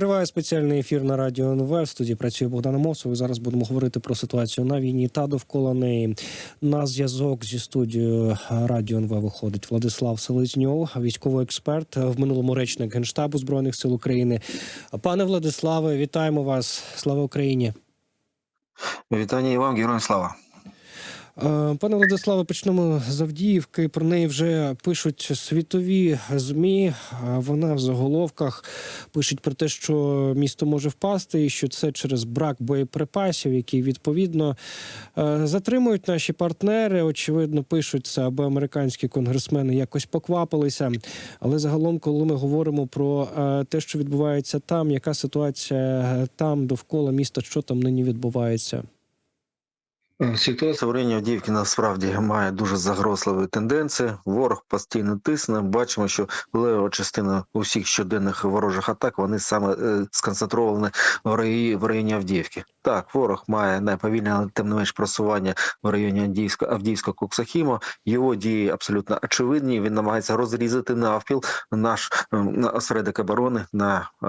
Триває спеціальний ефір на радіо НВ. В студії працює Богдан Мосов. Зараз будемо говорити про ситуацію на війні та довкола неї. На зв'язок зі студією радіо НВ виходить Владислав Селезньов, військовий експерт в минулому речник генштабу збройних сил України. Пане Владиславе, вітаємо вас! Слава Україні! Вітання і вам, героям слава. Е, Пане Владиславе, почнемо з Авдіївки. Про неї вже пишуть світові змі. Е, Вона в заголовках пишуть про те, що місто може впасти, і що це через брак боєприпасів, які відповідно е, затримують наші партнери. Очевидно, пишуть це, аби американські конгресмени якось поквапилися. Але загалом, коли ми говоримо про те, що відбувається там, яка ситуація там довкола міста, що там нині відбувається. Ситуація в районі Авдіївки насправді має дуже загрозливі тенденції. Ворог постійно тисне. Бачимо, що лева частина усіх щоденних ворожих атак вони саме е, сконцентровані в районі, Авдіївки. Так, ворог має найповільне, тим не менш просування в районі Авдіївська Авдіївського Коксахіма. Його дії абсолютно очевидні. Він намагається розрізати навпіл наш осередок оборони на е,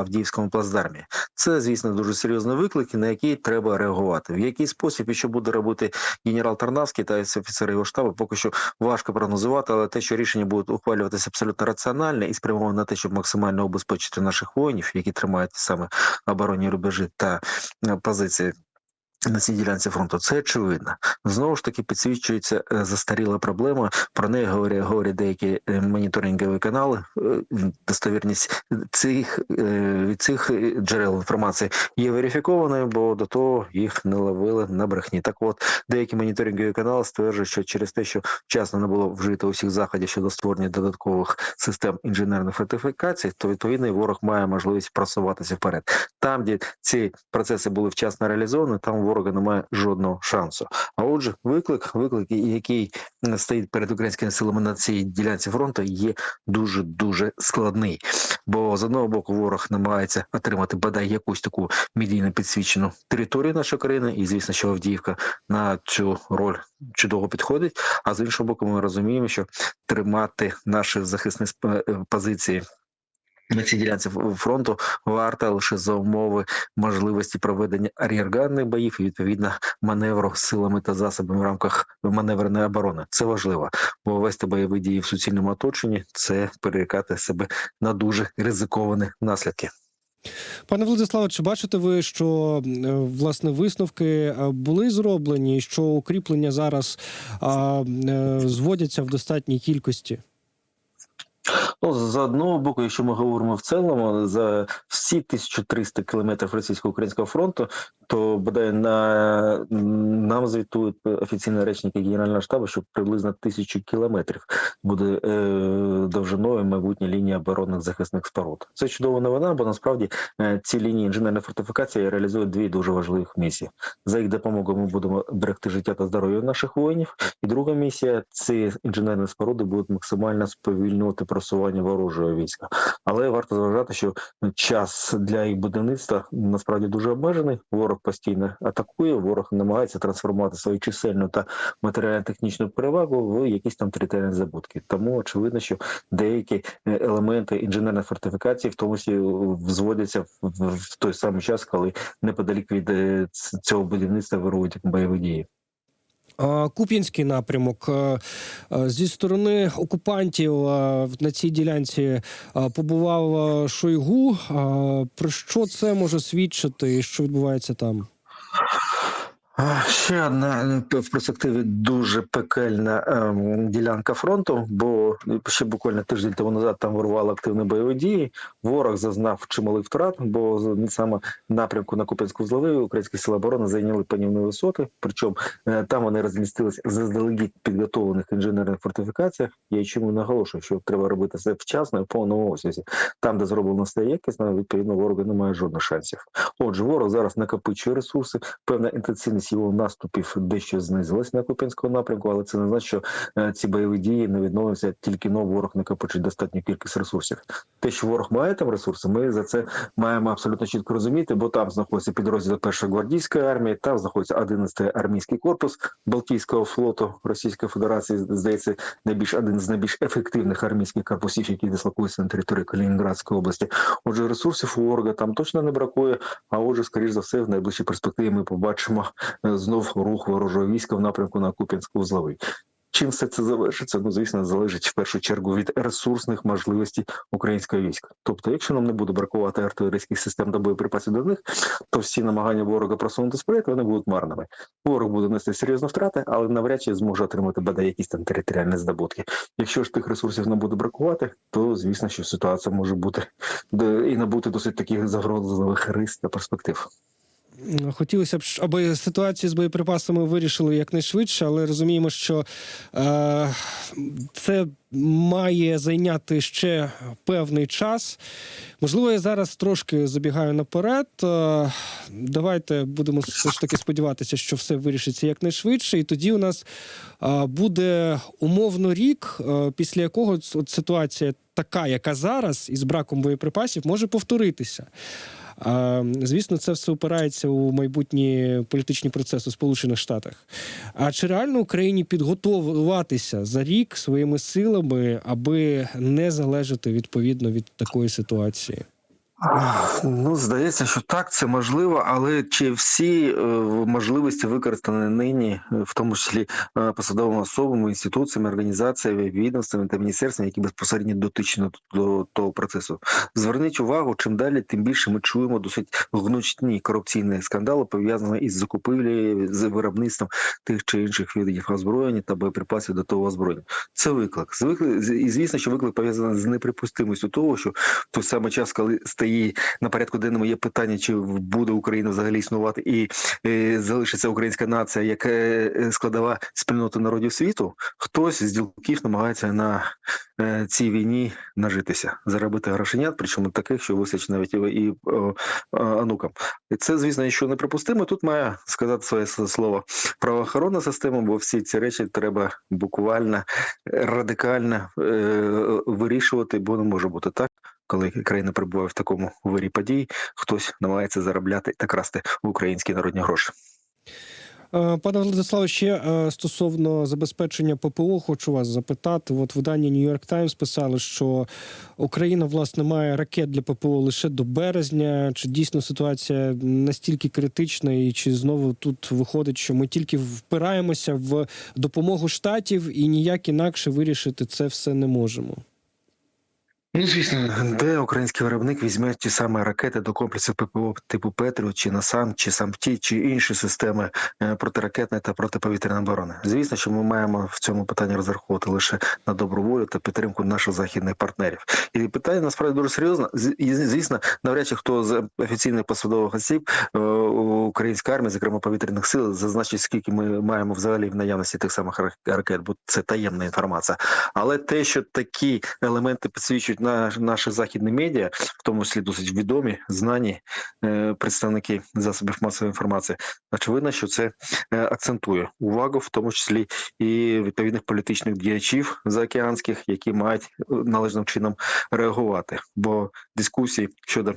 Авдіївському плацдармі. Це, звісно, дуже серйозні виклики, на які треба реагувати. В який спосіб і що буде робити генерал Тарнавський та офіцери його штабу, поки що важко прогнозувати, але те, що рішення будуть ухвалюватися абсолютно раціональне і спрямоване на те, щоб максимально обезпечити наших воїнів, які тримають саме оборонні рубежі та позиції. На цій ділянці фронту це очевидно. Знову ж таки підсвічується е, застаріла проблема. Про неї говорять, говорять деякі е, моніторингові канали. Е, Достовірність цих від цих джерел інформації є верифікованою, бо до того їх не ловили на брехні. Так, от деякі моніторингові канали стверджують, що через те, що вчасно не було вжито усіх заходів щодо створення додаткових систем інженерних фортифікацій, то відповідно і ворог має можливість просуватися вперед. Там, де ці процеси були вчасно реалізовані, там у ворога немає жодного шансу. А отже, виклик, виклик, який стоїть перед українськими силами на цій ділянці фронту, є дуже дуже складний. Бо з одного боку ворог намагається отримати бодай якусь таку медійно підсвічену територію нашої країни, і звісно, що Авдіївка на цю роль чудово підходить. А з іншого боку, ми розуміємо, що тримати наші захисні е, позиції. На цій ділянці фронту варта лише за умови можливості проведення ар'єргарних боїв і відповідно маневру силами та засобами в рамках маневреної оборони. Це важливо, бо вести бойові дії в суцільному оточенні це перерікати себе на дуже ризиковані наслідки. Пане Владиславе, чи бачите ви, що е, власне висновки е, були зроблені, що укріплення зараз а, е, зводяться в достатній кількості? Ну, з одного боку, якщо ми говоримо в цілому, за всі 1300 кілометрів російсько-українського фронту, то бодай на нам звітують офіційні речники Генерального штабу, що приблизно тисячу кілометрів буде е, довжиною майбутня лінія оборонних захисних споруд. Це чудова новина, бо насправді е, ці лінії інженерної фортифікації реалізують дві дуже важливих місії. За їх допомогою ми будемо берегти життя та здоров'я наших воїнів. І друга місія ці інженерні споруди будуть максимально сповільнювати просування ворожого війська. Але варто зважати, що час для їх будівництва насправді дуже обмежений. Ворог постійно атакує, ворог намагається трансформувати свою чисельну та матеріально-технічну перевагу в якісь там територіальні забутки. Тому очевидно, що деякі е, елементи інженерної фортифікації, в тому числі взводяться в, в, в той самий час, коли неподалік від е, цього будівництва вирують бойові дії. Куп'янський напрямок е, е, зі сторони окупантів е, на цій ділянці побував Шойгу. Про що це може свідчити і що відбувається там? Ще одна е, в перспективі дуже пекельна ем, ділянка фронту, бо ще буквально тиждень тому назад там вирували активні бойові дії. Ворог зазнав чималих втрат, бо саме напрямку на Куп'янську зливи українські сили оборони зайняли панівні висоти. Причому е, там вони розмістилися заздалегідь підготовлених інженерних фортифікаціях. Я чому наголошую, що треба робити це вчасно і в повному обсязі. Там, де зроблено все якісно, відповідно ворога немає жодних шансів. Отже, ворог зараз накопичує ресурси, певна інтенсивність інтенсивність наступів дещо знизилась на Куп'янському напрямку, але це не значить, що е, ці бойові дії не відновляться тільки но ворог накопичить достатню кількість ресурсів. Те, що ворог має там ресурси, ми за це маємо абсолютно чітко розуміти, бо там знаходиться підрозділ першої гвардійської армії, там знаходиться 11-й армійський корпус Балтійського флоту Російської Федерації. Здається, найбільш один з найбільш ефективних армійських корпусів, які дислокуються на території Калінінградської області. Отже, ресурсів у ворога там точно не бракує. А отже, скоріш за все, в найближчій перспективі ми побачимо знов рух ворожого війська в напрямку на Куп'янську узловий. Чим все це завершиться? Ну звісно, залежить в першу чергу від ресурсних можливостей українського війська. Тобто, якщо нам не буде бракувати артилерійських систем та боєприпасів до них, то всі намагання ворога просунути вперед, вони будуть марними. Ворог буде нести серйозні втрати, але навряд чи зможе отримати бодай якісь там територіальні здобутки. Якщо ж тих ресурсів не буде бракувати, то звісно, що ситуація може бути і набути досить таких загрозливих рис та перспектив. Хотілося б, аби ситуацію з боєприпасами вирішили якнайшвидше, але розуміємо, що е, це має зайняти ще певний час. Можливо, я зараз трошки забігаю наперед. Е, давайте будемо все ж таки сподіватися, що все вирішиться якнайшвидше, і тоді у нас е, буде умовно рік, е, після якого от ситуація така, яка зараз, із браком боєприпасів, може повторитися. А, Звісно, це все опирається у майбутні політичні процеси у Сполучених Штатах. А чи реально Україні підготуватися за рік своїми силами, аби не залежати відповідно від такої ситуації? Ну, здається, що так, це можливо, але чи всі е, можливості використані нині, е, в тому числі е, посадовими особами, інституціями, організаціями, відомствами та міністерствами, які безпосередньо дотичні до, того процесу? Зверніть увагу, чим далі, тим більше ми чуємо досить гнучні корупційні скандали, пов'язані із закупівлею, з виробництвом тих чи інших видів озброєння та боєприпасів до того озброєння. Це виклик. Звикли і звісно, що виклик пов'язаний з неприпустимістю того, що в той самий час, коли стає на порядку денному є питання, чи буде Україна взагалі існувати і е, залишиться українська нація як е, складова спільноти народів світу. Хтось з ділків намагається на е, цій війні нажитися, заробити грошенят, причому таких, що вистачить навіть і, і онукам. І це, звісно, що неприпустимо. Тут має сказати своє слово правоохоронна система, бо всі ці речі треба буквально радикально вирішувати, бо не може бути так коли країна перебуває в такому вирі подій, хтось намагається заробляти та красти українські народні гроші. Е, Пане Владиславе, ще е, стосовно забезпечення ППО, хочу вас запитати. От видання New York Times писали, що Україна власне має ракет для ППО лише до березня. Чи дійсно ситуація настільки критична, і чи знову тут виходить, що ми тільки впираємося в допомогу штатів і ніяк інакше вирішити це все не можемо? Ну, звісно, де український виробник візьме ті самі ракети до комплексу ППО типу Петріо, чи НАСАМ, чи САМТІ, чи інші системи е, протиракетної та протиповітряної оборони. Звісно, що ми маємо в цьому питанні розраховувати лише на добру волю та підтримку наших західних партнерів. І питання насправді дуже серйозне. Звісно, навряд чи хто з офіційних посадових осіб е, української армії, зокрема повітряних сил, зазначить, скільки ми маємо взагалі в наявності тих самих ракет, бо це таємна інформація. Але те, що такі елементи підсвічують наші західні медіа, в тому числі досить відомі, знані е, представники засобів масової інформації, очевидно, що це е, акцентує увагу, в тому числі і відповідних політичних діячів заокеанських, які мають е, належним чином реагувати. Бо дискусії щодо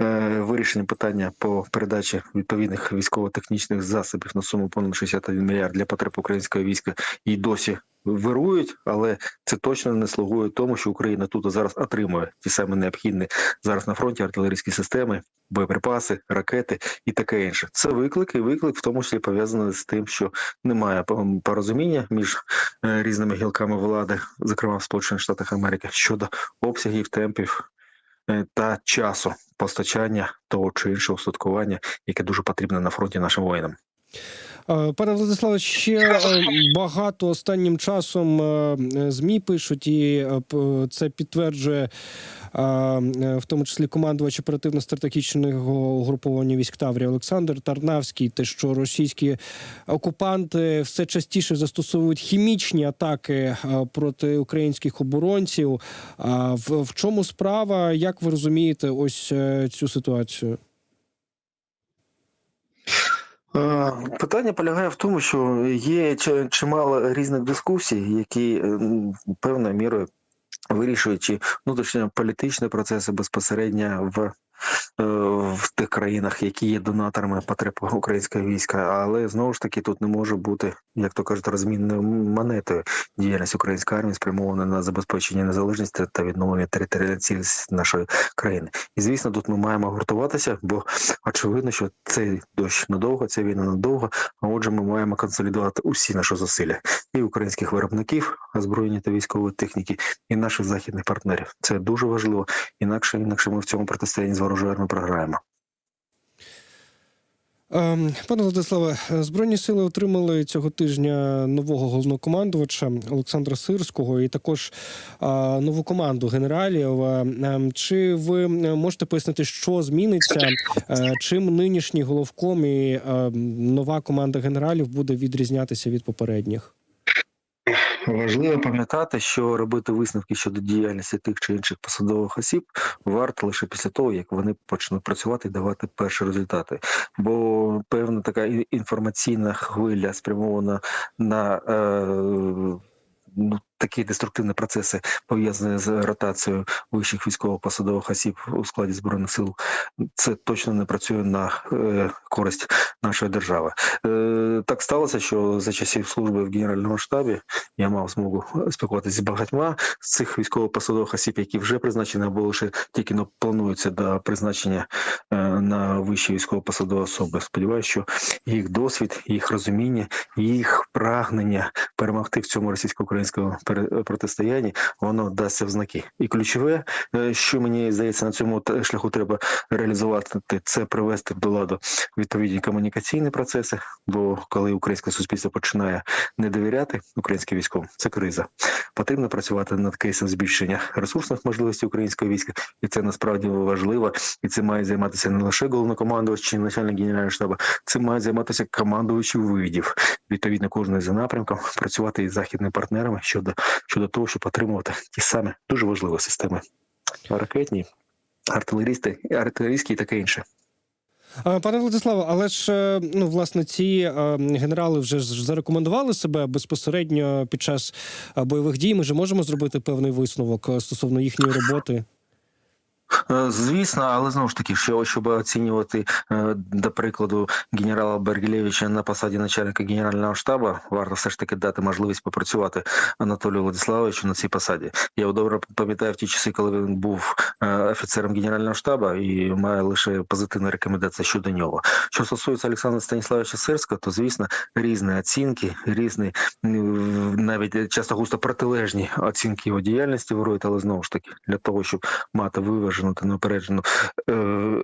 е, вирішення питання по передачі відповідних військово-технічних засобів на суму понад 61 мільярд для потреб українського війська і досі вирують, але це точно не слугує тому, що Україна тут зараз отримує ті самі необхідні зараз на фронті артилерійські системи, боєприпаси, ракети і таке інше. Це виклик, і виклик в тому числі пов'язаний з тим, що немає порозуміння між е, різними гілками влади, зокрема в Сполучених Штатах Америки, щодо обсягів, темпів та часу постачання того чи іншого устаткування, яке дуже потрібне на фронті нашим воїнам. Е, Пане Владиславе, ще е, багато останнім часом е, е, змі пишуть, і е, це підтверджує е, е, в тому числі командувач оперативно-стратегічного угруповання військ Таврії Олександр Тарнавський. Те, що російські окупанти все частіше застосовують хімічні атаки е, проти українських оборонців. В, в чому справа? Як ви розумієте ось е, цю ситуацію? Е, Питання полягає в тому, що є чимало різних дискусій, які е, певною мірою вирішують внутрішньополітичні внутрішньо процеси безпосередньо в, в тих країнах, які є донаторами потреб українського війська. Але знову ж таки тут не може бути, як то кажуть, розмінною монетою діяльність української армії спрямована на забезпечення незалежності та відновлення територіальної цілісності нашої країни. І звісно, тут ми маємо гуртуватися, бо очевидно, що цей дощ надовго, ця війна надовго. А отже, ми маємо консолідувати усі наші зусилля і українських виробників озброєння та військової техніки, і наших західних партнерів. Це дуже важливо. Інакше, інакше ми в цьому протистоянні з ворожою армією програємо. Ем, Пане Владиславе, збройні сили отримали цього тижня нового головнокомандувача Олександра Сирського і також нову команду генералів. Е, ем, Чи ви можете пояснити, що зміниться? Е, Чим нинішній головком і е, нова команда генералів буде відрізнятися від попередніх? Важливо пам'ятати, що робити висновки щодо діяльності тих чи інших посадових осіб варто лише після того, як вони почнуть працювати і давати перші результати. Бо певна така інформаційна хвиля спрямована на е, ну, такі деструктивні процеси, пов'язані з ротацією вищих військово-посадових осіб у складі збройних сил. Це точно не працює на е, користь нашої держави. Е, так сталося, що за часів служби в генеральному штабі я мав змогу спілкуватися з багатьма з цих військово-посадових осіб, які вже призначені або лише тільки ну, плануються до призначення е, на вищі військово-посадові особи. Сподіваюся, що їх досвід, їх розуміння, їх прагнення перемогти в цьому російсько-українському протистоянні, воно дасться в знаки. І ключове, е, що мені здається, на цьому шляху треба реалізувати, це привести до ладу відповідні комунікаційні процеси. Бо коли українське суспільство починає не довіряти українським військовим, це криза. Потрібно працювати над кейсом збільшення ресурсних можливостей українського війська, і це насправді важливо. І це має займатися не лише головнокомандувач чи начальник генерального штабу, це має займатися командувачі видів. Відповідно, кожний за напрямком працювати із західними партнерами щодо щодо того, щоб отримувати ті самі дуже важливі системи ракетні, артилерісти, артилерійські і таке інше. Пане Владиславе, але ж е, ну власне ці е, генерали вже зарекомендували себе безпосередньо під час е, бойових дій. Ми ж можемо зробити певний висновок стосовно їхньої роботи. Е, Звісно, але знову ж таки, що щоб оцінювати е, до прикладу генерала Бергілєвича на посаді начальника генерального штабу, варто все ж таки дати можливість попрацювати Анатолію Владиславовичу на цій посаді. Я добре пам'ятаю в ті часи, коли він був е, офіцером генерального штабу і має лише позитивні рекомендації щодо нього. Що стосується Олександра Станіславовича Сирського, то звісно різні оцінки, різні навіть часто густо протилежні оцінки його діяльності вирують, але знову ж таки для того, щоб мати виважену та неупереджену е,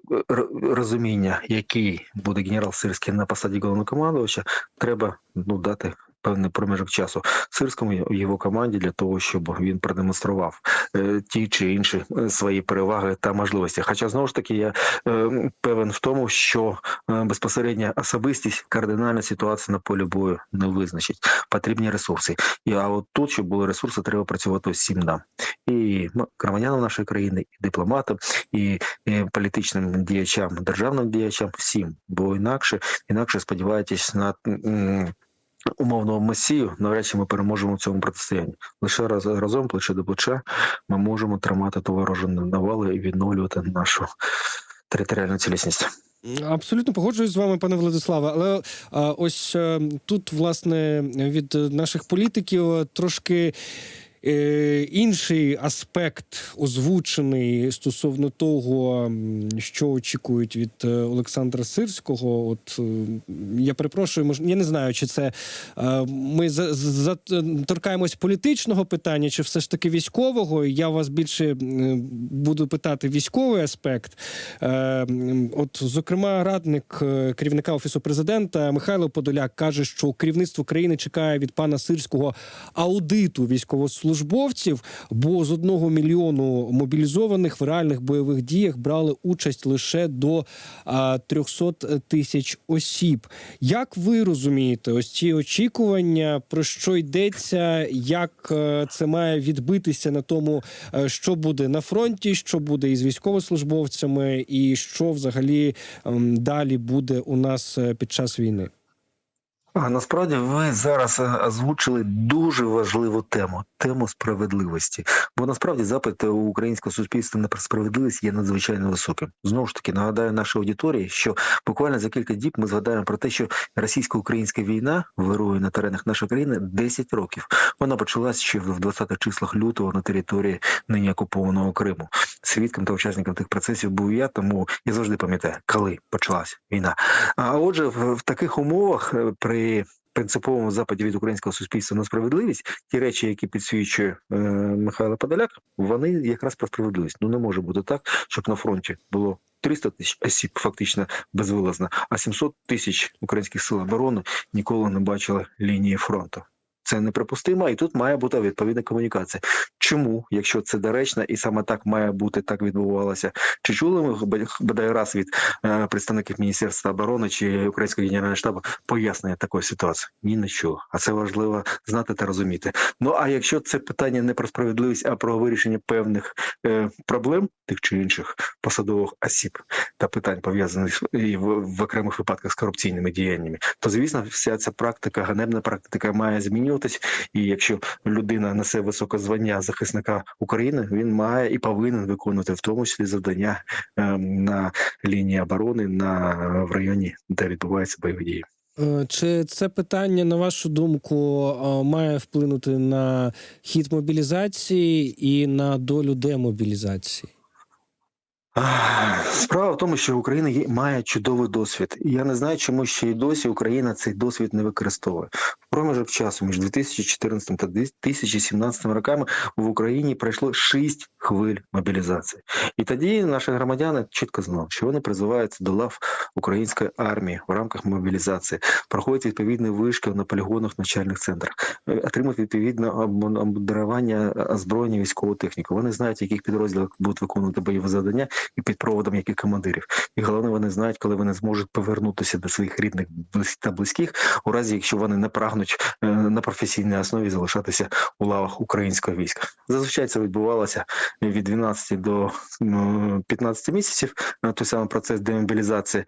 розуміння, який буде генерал Сирський на посаді головнокомандувача, треба ну дати. Певний проміжок часу сирському його команді для того, щоб він продемонстрував е, ті чи інші е, свої переваги та можливості. Хоча знову ж таки я е, певен в тому, що безпосередня особистість кардинальна ситуація на полі бою не визначить. Потрібні ресурси. І а от тут, щоб були ресурси, треба працювати всім нам і ну, громадянам нашої країни, і дипломатам, і, і політичним діячам, державним діячам, всім. Бо інакше, інакше сподіваєтесь на умовного месію, навряд чи ми переможемо в цьому протистоянні. Лише раз разом, плече до плеча, ми можемо тримати ту ворожу навали і відновлювати нашу територіальну цілісність. Абсолютно погоджуюсь з вами, пане Владиславе. Але а, ось а, тут, власне, від наших політиків е, трошки. Е, Інший аспект озвучений стосовно того, що очікують від е, Олександра Сирського. От е, я перепрошую, мож, я не знаю, чи це ми за, за, торкаємось політичного питання, чи все ж таки військового. Я вас більше буду питати військовий аспект. От, зокрема, радник керівника офісу президента Михайло Подоляк каже, що керівництво країни чекає від пана Сирського аудиту військовослужбовців військовослужбовців, бо з одного мільйону мобілізованих в реальних бойових діях брали участь лише до а, 300 тисяч осіб. Як ви розумієте, ось ці очікування, про що йдеться, як е, це має відбитися на тому, е, що буде на фронті, що буде із військовослужбовцями, і що взагалі ем, далі буде у нас е, під час війни? Насправді ви зараз е, озвучили дуже важливу тему тему справедливості. Бо насправді запит у українського суспільства на справедливість є надзвичайно високим. Знову ж таки, нагадаю нашій аудиторії, що буквально за кілька діб ми згадаємо про те, що російсько-українська війна вирує на теренах нашої країни 10 років. Вона почалась ще в 20-х числах лютого на території нині окупованого Криму. Свідком та учасником тих процесів був я, тому я завжди пам'ятаю, коли почалась війна. А отже, в, таких умовах е, при принциповому западі від українського суспільства на справедливість, ті речі, які підсвічує е, Михайло Подоляк, вони якраз про справедливість. Ну не може бути так, щоб на фронті було 300 тисяч осіб фактично безвилазно, а 700 тисяч українських сил оборони ніколи не бачили лінії фронту. Це неприпустимо, і тут має бути відповідна комунікація. Чому, якщо це доречно, і саме так має бути, так відбувалося? Чи чули ми бодай раз від е, представників Міністерства оборони чи Українського генерального штабу пояснення такої ситуації? Ні, чув. А це важливо знати та розуміти. Ну а якщо це питання не про справедливість, а про вирішення певних е, проблем тих чи інших посадових осіб та питань пов'язаних і в, в окремих випадках з корупційними діяннями, то звісно, вся ця практика, ганебна практика має змінюватись. І якщо людина несе високе звання захисника України, він має і повинен виконувати в тому числі завдання е, на лінії оборони на в районі, де відбуваються бойові дії. Е, Чи це питання, на вашу думку, е, має вплинути на хід мобілізації і на долю демобілізації? Справа в тому, що Україна має чудовий досвід, і я не знаю, чому ще й досі Україна цей досвід не використовує. Проміжок часу між 2014 та 2017 роками в Україні пройшло шість хвиль мобілізації, і тоді наші громадяни чітко знали, що вони призиваються до лав української армії в рамках мобілізації, проходять відповідний вишкіл на полігонах навчальних центрах, е, отримують відповідне обмундирування е, озброєння військову техніку. Вони знають, в яких підрозділах будуть виконувати бойові завдання і під проводом яких командирів. І головне, вони знають, коли вони зможуть повернутися до своїх рідних та близьких, у разі якщо вони не прагнуть е, на професійній основі залишатися у лавах українського війська. Зазвичай це відбувалося від 12 до ну, 15 місяців. е, Той самий процес демобілізації.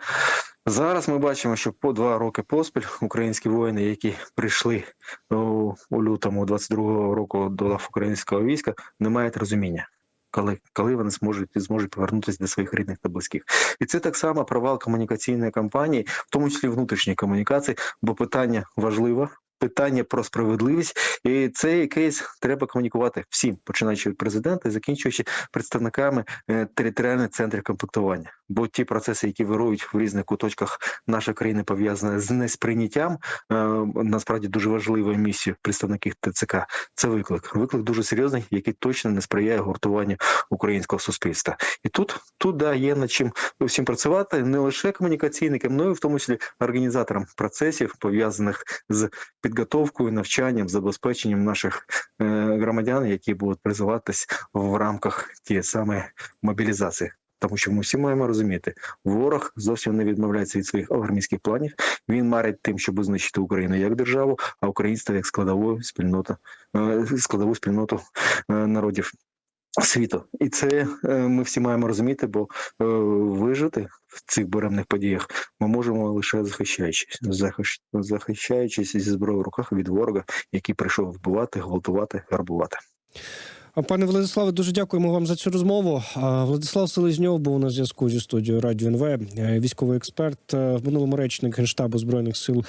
Зараз ми бачимо, що по два роки поспіль українські воїни, які прийшли у, у лютому 22-го року до лав українського війська, не мають розуміння. Коли, коли вони зможуть зможуть повернутися до своїх рідних та близьких, і це так само провал комунікаційної кампанії, в тому числі внутрішньої комунікації, бо питання важливе, питання про справедливість, і цей кейс треба комунікувати всім, починаючи від президента і закінчуючи представниками е, територіальних центрів комплектування. Бо ті процеси, які вирують в різних куточках нашої країни, пов'язані з несприйняттям, е, насправді дуже важливою місією представників ТЦК. Це виклик. Виклик дуже серйозний, який точно не сприяє гуртуванню українського суспільства. І тут тут да, є над чим всім працювати не лише комунікаційникам, але й в тому числі організаторам процесів пов'язаних з підготовкою, навчанням, забезпеченням наших е, громадян, які будуть призиватись в рамках тієї самої мобілізації. Тому що ми всі маємо розуміти, ворог зовсім не відмовляється від своїх армійських планів. Він марить тим, щоб знищити Україну як державу, а українство як складову спільноту, е, складову спільноту е, народів світу. І це е, ми всі маємо розуміти, бо е, вижити в цих буремних подіях ми можемо лише захищаючись, захищаючись зі зброєю в руках від ворога, який прийшов вбивати, гвалтувати, гарбувати. Пане Владиславе, дуже дякуємо вам за цю розмову. Владислав Селезньов був на зв'язку зі студією Радіо НВ, е, військовий експерт, е, в минулому речник Генштабу збройних сил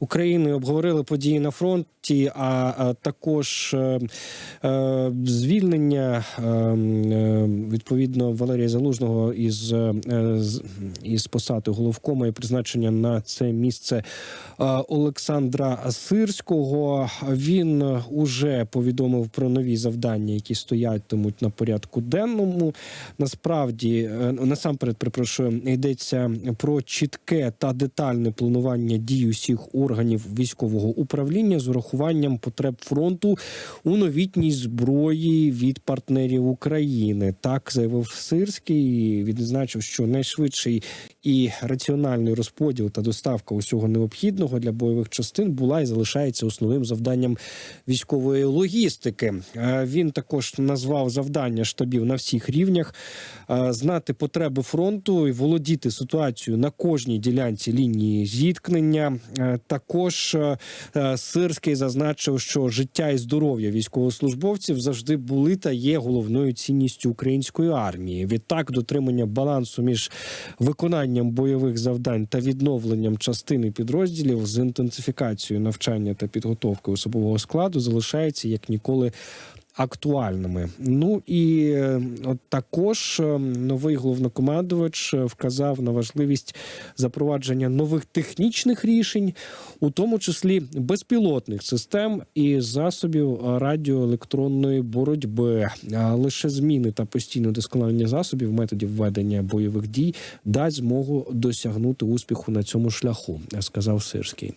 України. Обговорили події на фронті, а також е, звільнення відповідно Валерія Залужного із, із посади головкома і призначення на це місце Олександра Сирського. Він уже повідомив про нові завдання, які стоятимуть на порядку денному. Насправді, е, насамперед, припрошую, йдеться про чітке та детальне планування дій усіх органів військового управління з урахуванням потреб фронту у новітній зброї від партнерів України. Так заявив Сирський. Відзначив, що найшвидший і раціональний розподіл та доставка усього необхідного для бойових частин була і залишається основним завданням військової логістики. Е, Він також назвав завдання штабів на всіх рівнях е, знати потреби фронту і володіти ситуацією на кожній ділянці лінії зіткнення. Е, Також е, Сирський зазначив, що життя і здоров'я військовослужбовців завжди були та є головною цінністю української армії. Відтак, дотримання балансу між виконанням бойових завдань та відновленням частини підрозділів з інтенсифікацією навчання та підготовки особового складу залишається як ніколи. Актуальними, ну і е, от також е, новий головнокомандувач е, вказав на важливість запровадження нових технічних рішень, у тому числі безпілотних систем і засобів радіоелектронної боротьби. Лише зміни та постійне досконалення засобів методів ведення бойових дій дасть змогу досягнути успіху на цьому шляху, сказав Сирський.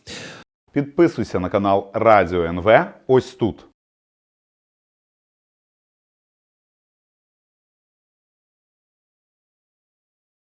Підписуйся на канал Радіо НВ ось тут.